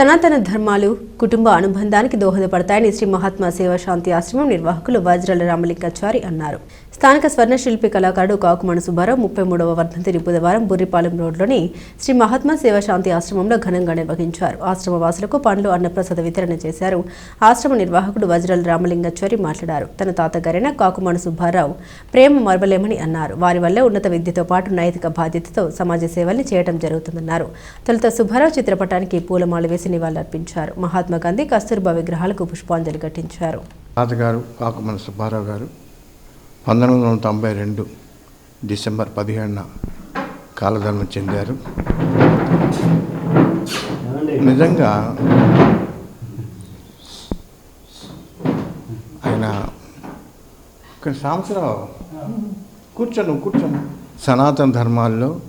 సనాతన ధర్మాలు కుటుంబ అనుబంధానికి దోహదపడతాయని శ్రీ మహాత్మా సేవా శాంతి ఆశ్రమం నిర్వాహకులు వజ్రాల రామలింగాచారి అన్నారు. స్థానిక స్వర్ణ శిల్పి కళాకారుడు కాకుమణ సుబ్బారావు ముప్పై మూడవ వర్ధంతిని బుధవారం బుర్రిపాలెం రోడ్లోని శ్రీ మహాత్మా సేవాశాంతి ఆశ్రమంలో ఘనంగా నిర్వహించారు. ఆశ్రమ వాసులకు పండ్లు అన్నప్రసాద వితరణ చేశారు. ఆశ్రమ నిర్వాహకుడు వజ్రాల రామలింగచ్వరి మాట్లాడారు. తన తాతగారైన కాకుమణ సుబ్బారావు ప్రేమ మరవలేమని అన్నారు. వారి వల్లే ఉన్నత విద్యతో పాటు నైతిక బాధ్యతతో సమాజ సేవల్ని చేయడం జరుగుతుందన్నారు. తొలుత సుబ్బారావు చిత్రపటానికి పూలమాల వేసి నివాళులర్పించారు. మహాత్మా గాంధీ కస్తూర్బా విగ్రహాలకు పుష్పాంజలి ఘటించారు. తాతగారు కాకుమణ సుబ్బారావు గారు పంతొమ్మిది వందల తొంభై రెండు డిసెంబర్ పదిహేడున కాలధర్మం చెందారు. నిజంగా ఆయన ఒక సంవత్సరం కూర్చోను కూర్చోను. సనాతన ధర్మాల్లో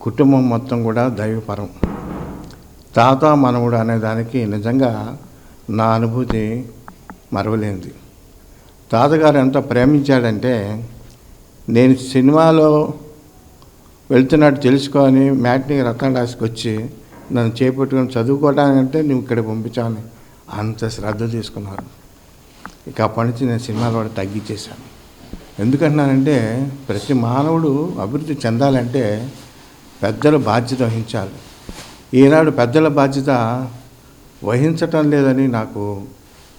కుటుంబం మొత్తం కూడా దైవపరం. తాత మనవుడు అనే దానికి నిజంగా నా అనుభూతి మరవలేనిది. తాతగారు ఎంత ప్రేమించాడంటే నేను సినిమాలో వెళ్తున్నట్టు తెలుసుకొని మ్యాట్ని రత్నడాస్కి వచ్చి నన్ను చేపట్టుకొని చదువుకోవడానికంటే నువ్వు ఇక్కడ పంపించావని అంత శ్రద్ధ తీసుకున్నారు. ఇక అప్పటి నుంచి నేను సినిమాలో కూడా తగ్గించేశాను. ఎందుకంటున్నానంటే ప్రతి మానవుడు అభివృద్ధి చెందాలంటే పెద్దల బాధ్యత వహించాలి. ఈనాడు పెద్దల బాధ్యత వహించటం లేదని నాకు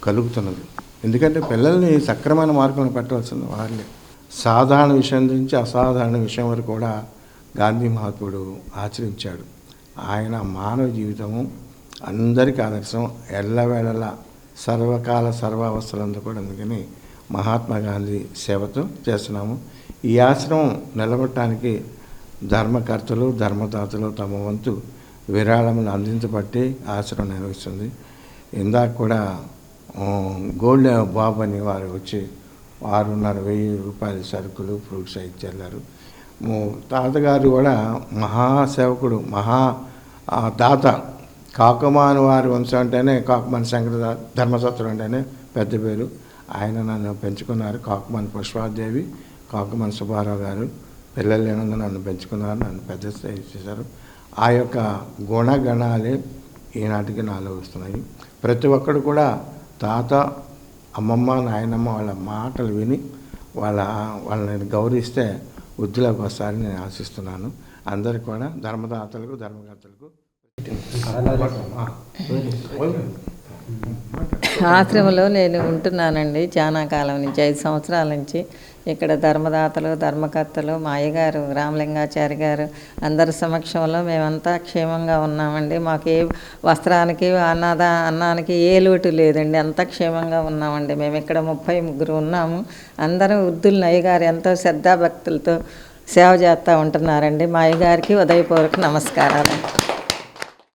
కలుగుతున్నది. ఎందుకంటే పిల్లల్ని సక్రమైన మార్గంలో పెట్టవలసింది వాళ్ళే. సాధారణ విషయం నుంచి అసాధారణ విషయం వరకు కూడా గాంధీ మహాత్ముడు ఆచరించాడు. ఆయన మానవ జీవితము అందరికీ ఆదర్శం ఎల్లవేళలా సర్వకాల సర్వావస్థలంతా కూడా అందుకని మహాత్మా గాంధీ సేవతో చేస్తున్నాము. ఈ ఆశ్రమం నిలబడటానికి ధర్మకర్తలు ధర్మదాతలు తమ వంతు విరాళములు అందించబట్టి ఆశ్రమం నిర్వహిస్తుంది. ఇందాక కూడా గోల్డ్ బాబు అని వారు వచ్చి ఆరున్నర వెయ్యి రూపాయల సరుకులు ఫ్రూట్స్ ఇచ్చారు తాతగారు కూడా మహాసేవకుడు మహా దాత. కాకమాను వారి వంశం అంటేనే కాకమాన్ శంకర ధర్మసత్రం అంటేనే పెద్ద పేరు. ఆయన నన్ను పెంచుకున్నారు. కాకమాన్ పుష్పాదేవి కాకమాన్ సుబ్బారావు గారు పిల్లలు లేనందు నన్ను పెంచుకున్నారు. నన్ను పెద్ద స్థాయి చేశారు. ఆ యొక్క గుణగణాలే ఈనాటికి నాలో వస్తున్నాయి. ప్రతి ఒక్కడు కూడా తాత అమ్మమ్మ నాయనమ్మ వాళ్ళ మాటలు విని వాళ్ళ వాళ్ళని గౌరవిస్తే వృద్ధిలోకి వస్తారని నేను ఆశిస్తున్నాను. అందరికి కూడా ధర్మదాతలకు ధర్మకర్తలకు ఆశ్రమంలో నేను ఉంటున్నానండి చాలా కాలం నుంచి ఐదు సంవత్సరాల నుంచి. ఇక్కడ ధర్మదాతలు ధర్మకర్తలు మా అయ్యగారు రామలింగాచారి గారు అందరి సమక్షంలో మేమంతా క్షేమంగా ఉన్నామండి. మాకు ఏ వస్త్రానికి అన్నద అన్నానికి ఏ లోటు లేదండి. అంతా క్షేమంగా ఉన్నామండి. మేము ఇక్కడ ముప్పై ముగ్గురు ఉన్నాము. అందరూ వృద్ధులు అయ్యగారు ఎంతో శ్రద్ధాభక్తులతో సేవ చేస్తూ ఉంటున్నారండి. మా అయ్యగారికి ఉదయపూర్వక నమస్కారాలు.